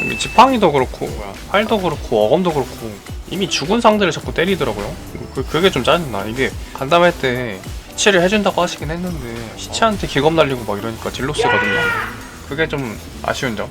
좀 지팡이도 그렇고 뭐야, 활도 그렇고 어검도 그렇고 이미 죽은 상대를 자꾸 때리더라고요. 그, 그게 좀 짜증나. 이게 간담회 때 시체를 해준다고 하시긴 했는데 시체한테 기검 날리고 막 이러니까 딜로스거든요. 그게 좀 아쉬운 점.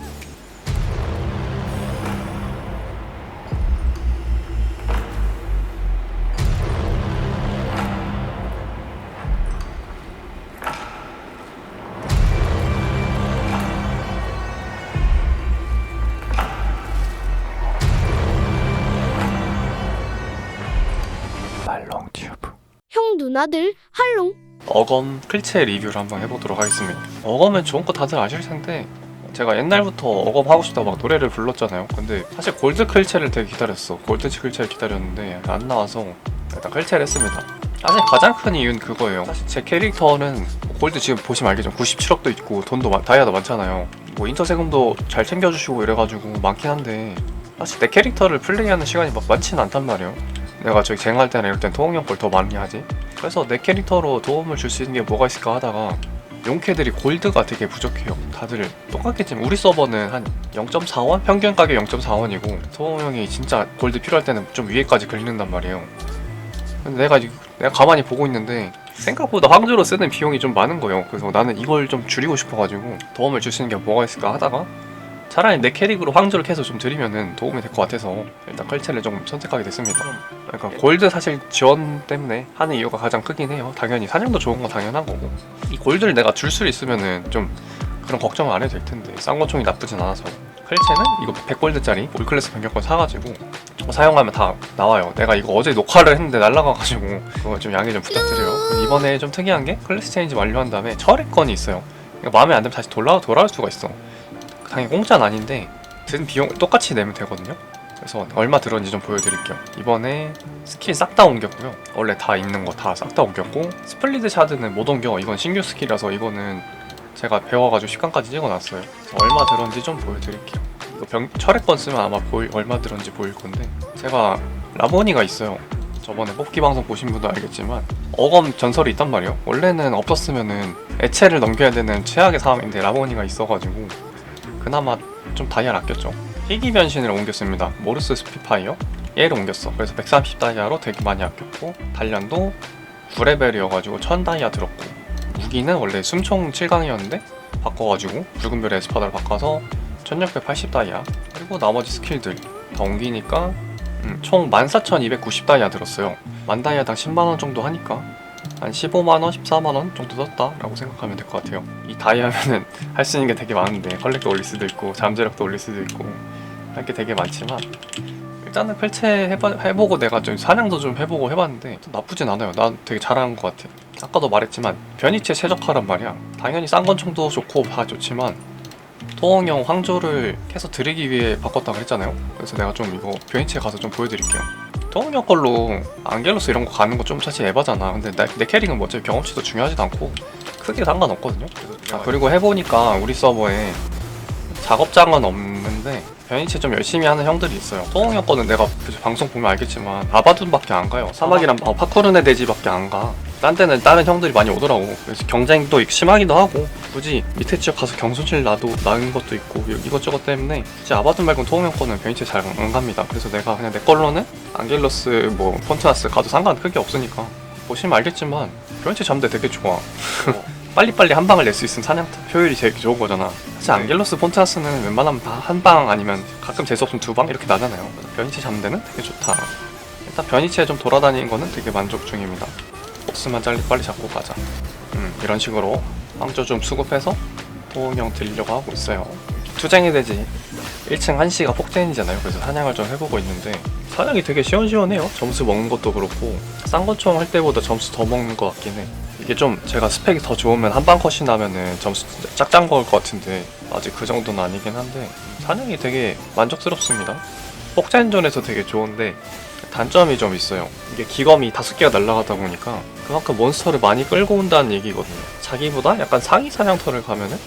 누나들 할롱 어검 클체 리뷰를 한번 해보도록 하겠습니다. 어검은 좋은 거 다들 아실 텐데 제가 옛날부터 어검 하고 싶다고 막 노래를 불렀잖아요. 근데 사실 골드 클체를 되게 기다렸어. 골드 클체를 기다렸는데 안 나와서 일단 클체를 했습니다. 사실 가장 큰 이유는 그거예요. 사실 제 캐릭터는 골드 지금 보시면 알겠죠. 97억도 있고 돈도 많- 다이아도 많잖아요. 뭐 인터 세금도 잘 챙겨주시고 이래가지고 많긴 한데 사실 내 캐릭터를 플레이하는 시간이 막 많지는 않단 말이에요. 내가 저기 쟁할 때나 이럴 땐걸더 많이 하지. 그래서 내 캐릭터로 도움을 줄 수 있는 게 뭐가 있을까 하다가 용캐들이 골드가 되게 부족해요. 다들 똑같겠지만 우리 서버는 한 0.4원? 평균 가격 0.4원이고 토홍 형이 진짜 골드 필요할 때는 좀 위에까지 긁는단 말이에요. 근데 내가 이- 내가 가만히 보고 있는데 생각보다 황주로 쓰는 비용이 좀 많은 거예요. 그래서 나는 이걸 좀 줄이고 싶어가지고 도움을 줄 수 있는 게 뭐가 있을까 하다가 차라리 내 캐릭으로 황주를 캐서 좀 드리면은 도움이 될 것 같아서 일단 컬체를 좀 선택하게 됐습니다. 그러니까 골드 사실 지원 때문에 하는 이유가 가장 크긴 해요. 당연히 사냥도 좋은 건 당연한 거고 이 골드를 내가 줄 수 있으면은 좀 그런 걱정을 안 해도 될 텐데 쌍권총이 나쁘진 않아서 클체는 이거 100골드짜리 올클래스 변경권 사가지고 사용하면 다 나와요. 내가 이거 어제 녹화를 했는데 날라가가지고 그거 좀 양해 좀 부탁드려요. 이번에 좀 특이한 게 클래스 체인지 완료한 다음에 철회권이 있어요. 마음에 안 들면 다시 돌아 돌아올 수가 있어. 당연히 공짜는 아닌데 든 비용 똑같이 내면 되거든요. 그래서 얼마 들었는지 좀 보여드릴게요. 이번에 스킬 싹 다 옮겼고요. 원래 다 있는 거 다 싹 다 옮겼고 스플리드 샤드는 못 옮겨. 이건 신규 스킬이라서 이거는 제가 배워가지고 10강까지 찍어놨어요. 얼마 들었는지 좀 보여드릴게요. 이거 병, 철회권 쓰면 아마 보일, 얼마 들었는지 보일 건데 제가 라모니가 있어요. 저번에 뽑기 방송 보신 분도 알겠지만 어검 전설이 있단 말이에요. 원래는 없었으면은 애체를 넘겨야 되는 최악의 상황인데 라모니가 있어가지고 그나마 좀 다이아를 아꼈죠. 희귀 변신을 옮겼습니다. 모르스 스피파이어 얘를 옮겼어. 그래서 130 다이아로 되게 많이 아꼈고 단련도 9레벨이어가지고 1000 다이아 들었고 무기는 원래 숨총 7강이었는데 바꿔가지고 붉은 별의 에스파다를 바꿔서 1680 다이아 그리고 나머지 스킬들 다 옮기니까 음, 총 14,290 다이아 들었어요. 만 다이아당 10만원 정도 하니까 한 15만원, 14만원 정도 썼다 라고 생각하면 될 것 같아요. 이 다이아면은 할 수 있는 게 되게 많은데 컬렉도 올릴 수도 있고 잠재력도 올릴 수도 있고 할 게 되게 많지만 일단은 펼체 해보고 내가 좀 사냥도 좀 해보고 해봤는데 나쁘진 않아요. 난 되게 잘하는 것 같아. 아까도 말했지만 변이체 최적화란 말이야. 당연히 쌍권총도 좋고 다 좋지만 토홍형 황조를 캐서 드리기 위해 바꿨다고 했잖아요. 그래서 내가 좀 이거 변이체 가서 좀 보여드릴게요. 토홍형 걸로 안겔로스 이런 거 가는 거 좀 사실 에바잖아. 근데 내, 내 캐릭은 뭐 어차피 경험치도 중요하지도 않고 크게 상관없거든요. 아, 그리고 해보니까 우리 서버에 작업장은 없는데 변이체 좀 열심히 하는 형들이 있어요. 토홍형 거는 내가 그 방송 보면 알겠지만 아바둔밖에 안 가요. 사막이랑 어, 파쿠르네 대지밖에 안 가. 딴 데는 다른 형들이 많이 오더라고. 그래서 경쟁도 심하기도 하고 굳이 밑에 지역 가서 경순실 나도 나은 것도 있고 이것저것 때문에 진짜 말고는 토홍형 거는 변이체 잘안 갑니다. 그래서 내가 그냥 내 걸로는 안겔로스 뭐 폰트나스 가도 상관 크게 없으니까 보시면 알겠지만 변이체 잡는데 되게 좋아. 빨리빨리 한 방을 낼 수 있으면 사냥 효율이 제일 좋은 거잖아. 사실 안겔로스 폰트나스는 웬만하면 다 한 방 아니면 가끔 재수 없으면 두 방 이렇게 나잖아요. 변이체 데는 되게 좋다. 일단 변이체 좀 돌아다니는 거는 되게 만족 중입니다. 보스만 빨리 빨리 잡고 가자. 음, 이런 식으로 황조 좀 수급해서 호응형 드리려고 하고 있어요. 투쟁이 되지 1층 한시가 폭젠이잖아요. 그래서 사냥을 좀 해보고 있는데 사냥이 되게 시원시원해요. 점수 먹는 것도 그렇고 쌍권총 할 때보다 점수 더 먹는 것 같긴 해. 이게 좀 제가 스펙이 더 좋으면 한 방 컷이 나면은 점수 진짜 짝짝 먹을 것 같은데 아직 그 정도는 아니긴 한데 사냥이 되게 만족스럽습니다. 폭젠전에서 되게 좋은데 단점이 좀 있어요. 이게 기검이 다섯 개가 날아가다 보니까 그만큼 몬스터를 많이 끌고 온다는 얘기거든요. 자기보다 약간 상위 사냥터를 가면은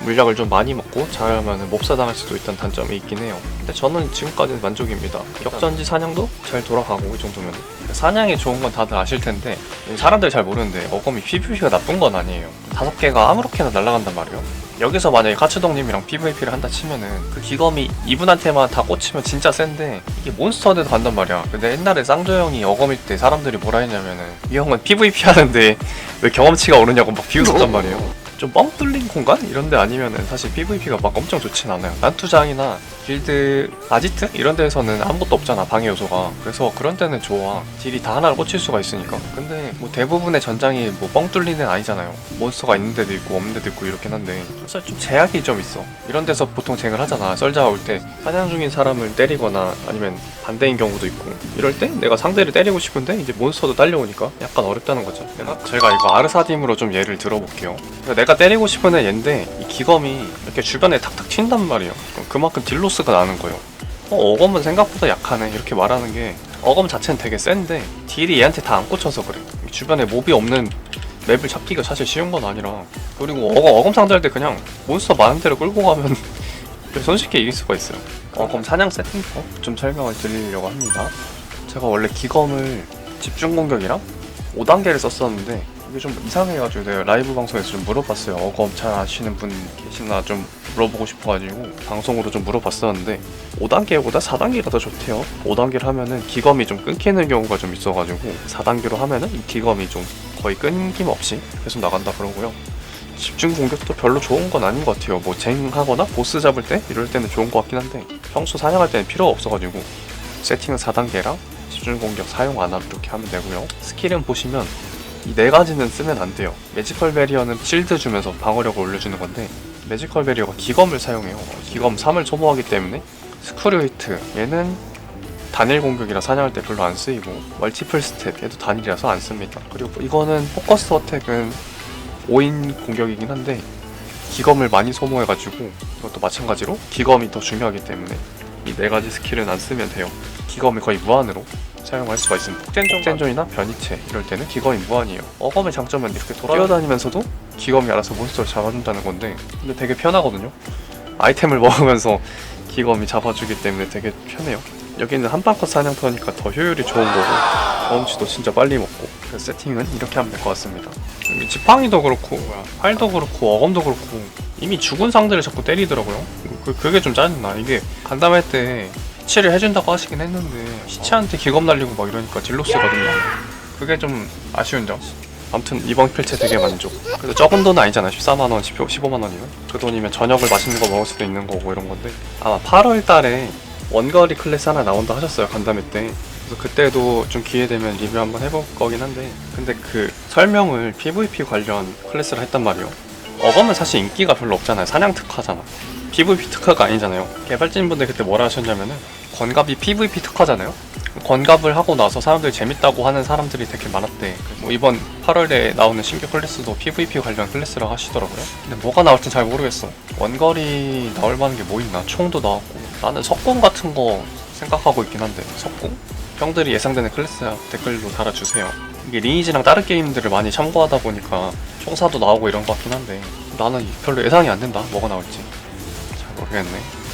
물약을 좀 많이 먹고 잘하면 몹사 당할 수도 있다는 단점이 있긴 해요. 근데 저는 지금까지는 만족입니다. 역전지 사냥도 잘 돌아가고 이 정도면 사냥이 좋은 건 다들 아실 텐데 사람들이 잘 모르는데 어검이 PVP가 나쁜 건 아니에요. 다섯 개가 아무렇게나 날아간단 말이에요. 여기서 만약에 카츠동님이랑 PVP를 한다 치면은 그 기검이 이분한테만 다 꽂히면 진짜 센데 이게 몬스터한테도 간단 말이야. 근데 옛날에 쌍조 형이 어검일 때 사람들이 뭐라 했냐면은 이 형은 PVP 하는데 왜 경험치가 오르냐고 막 비웃었단 말이에요 좀 뻥 뚫린 공간? 이런 데 아니면은 사실 PVP가 막 엄청 좋진 않아요. 난투장이나 길드 아지트? 이런 데에서는 아무것도 없잖아, 방해 요소가. 그래서 그런 데는 좋아. 딜이 다 하나를 꽂힐 수가 있으니까. 근데 뭐 대부분의 전장이 뭐 뻥 뚫리는 애 아니잖아요. 몬스터가 있는 데도 있고 없는 데도 있고 이렇긴 한데. 그래서 좀 제약이 좀 있어. 이런 데서 보통 쟁을 하잖아. 썰자가 올 때 사냥 중인 사람을 때리거나 아니면 반대인 경우도 있고. 이럴 때 내가 상대를 때리고 싶은데 이제 몬스터도 딸려오니까 약간 어렵다는 거죠. 내가 제가 이거 아르사딤으로 좀 예를 들어볼게요. 그러니까 내가 때리고 싶은 애 얘인데 이 기검이 이렇게 주변에 탁탁 튄단 말이에요. 그만큼 딜로스가 나는 거예요. 어, 어검은 생각보다 약하네 이렇게 말하는 게 어검 자체는 되게 센데 딜이 얘한테 다 안 꽂혀서 그래. 주변에 몹이 없는 맵을 잡기가 사실 쉬운 건 아니라 그리고 어검, 어검 상대할 때 그냥 몬스터 많은 데로 끌고 가면 손쉽게 이길 수가 있어요. 어검 사냥 세팅법 좀 설명을 드리려고 합니다. 제가 원래 기검을 집중 공격이랑 5단계를 썼었는데 이게 좀 이상해가지고 내가 라이브 방송에서 좀 물어봤어요. 어검 잘 아시는 분 계시나 좀 물어보고 싶어가지고 방송으로 좀 물어봤었는데 5단계보다 4단계가 더 좋대요. 5단계를 하면은 기검이 좀 끊기는 경우가 좀 있어가지고 4단계로 하면은 이 기검이 좀 거의 끊김없이 계속 나간다 그러고요. 집중 공격도 별로 좋은 건 아닌 것 같아요. 뭐 쟁하거나 보스 잡을 때 이럴 때는 좋은 것 같긴 한데 평소 사냥할 때는 필요가 없어가지고 세팅은 4단계랑 집중 공격 사용 안 하고 이렇게 하면 되고요. 스킬은 보시면 이 네 가지는 쓰면 안 돼요. 매지컬 베리어는 실드 주면서 방어력을 올려주는 건데 매지컬 베리어가 기검을 사용해요. 기검 3을 소모하기 때문에 스크류 히트 얘는 단일 공격이라 사냥할 때 별로 안 쓰이고 멀티플 스텝 얘도 단일이라서 안 씁니다. 그리고 포커스 포커스 어택은 5인 공격이긴 한데 기검을 많이 소모해가지고 이것도 마찬가지로 기검이 더 중요하기 때문에 이 네 가지 스킬은 안 쓰면 돼요. 기검을 거의 무한으로 사용할 수가 있습니다. 폭젠존, 폭젠존 이나 변이체 이럴 때는 기검이 무한이에요. 어검의 장점은 이렇게 돌아 뛰어다니면서도 기검이 알아서 몬스터를 잡아준다는 건데 근데 되게 편하거든요. 아이템을 먹으면서 기검이 잡아주기 때문에 되게 편해요. 여기는 한방컷 사냥터니까 더 효율이 좋은 거고 경험치도 진짜 빨리 먹고 그래서 세팅은 이렇게 하면 될 것 같습니다. 여기 지팡이도 그렇고 활도 그렇고 어검도 그렇고 이미 죽은 상대를 자꾸 때리더라고요. 그, 그게 좀 짜증나. 이게 간담회 때 시체를 해준다고 하시긴 했는데 시체한테 기검 날리고 막 이러니까 딜로스거든요. 그게 좀 아쉬운 점. 아무튼 이번 필체 되게 만족. 그래도 적은 돈은 아니잖아. 14만 원, 15만 원이면 그 돈이면 저녁을 맛있는 거 먹을 수도 있는 거고 이런 건데 아마 8월 달에 원거리 클래스 하나 나온다 하셨어요 간담회 때. 그래서 그때도 좀 기회 되면 리뷰 한번 해볼 거긴 한데 근데 그 설명을 PVP 관련 클래스를 했단 말이에요. 어검은 사실 인기가 별로 없잖아요. 사냥 특화잖아. PVP 특화가 아니잖아요. 개발진분들 그때 뭐라 하셨냐면은 권갑이 PVP 특화잖아요. 권갑을 하고 나서 사람들이 재밌다고 하는 사람들이 되게 많았대. 뭐 이번 8월에 나오는 신규 클래스도 PVP 관련 클래스라고 하시더라고요. 근데 뭐가 나올진 잘 모르겠어. 원거리 나올 만한 게 뭐 있나? 총도 나왔고. 나는 석궁 같은 거 생각하고 있긴 한데 석궁? 형들이 예상되는 클래스 댓글로 달아주세요. 이게 리니지랑 다른 게임들을 많이 참고하다 보니까 총사도 나오고 이런 것 같긴 한데 나는 별로 예상이 안 된다. 뭐가 나올지. 잘 모르겠네.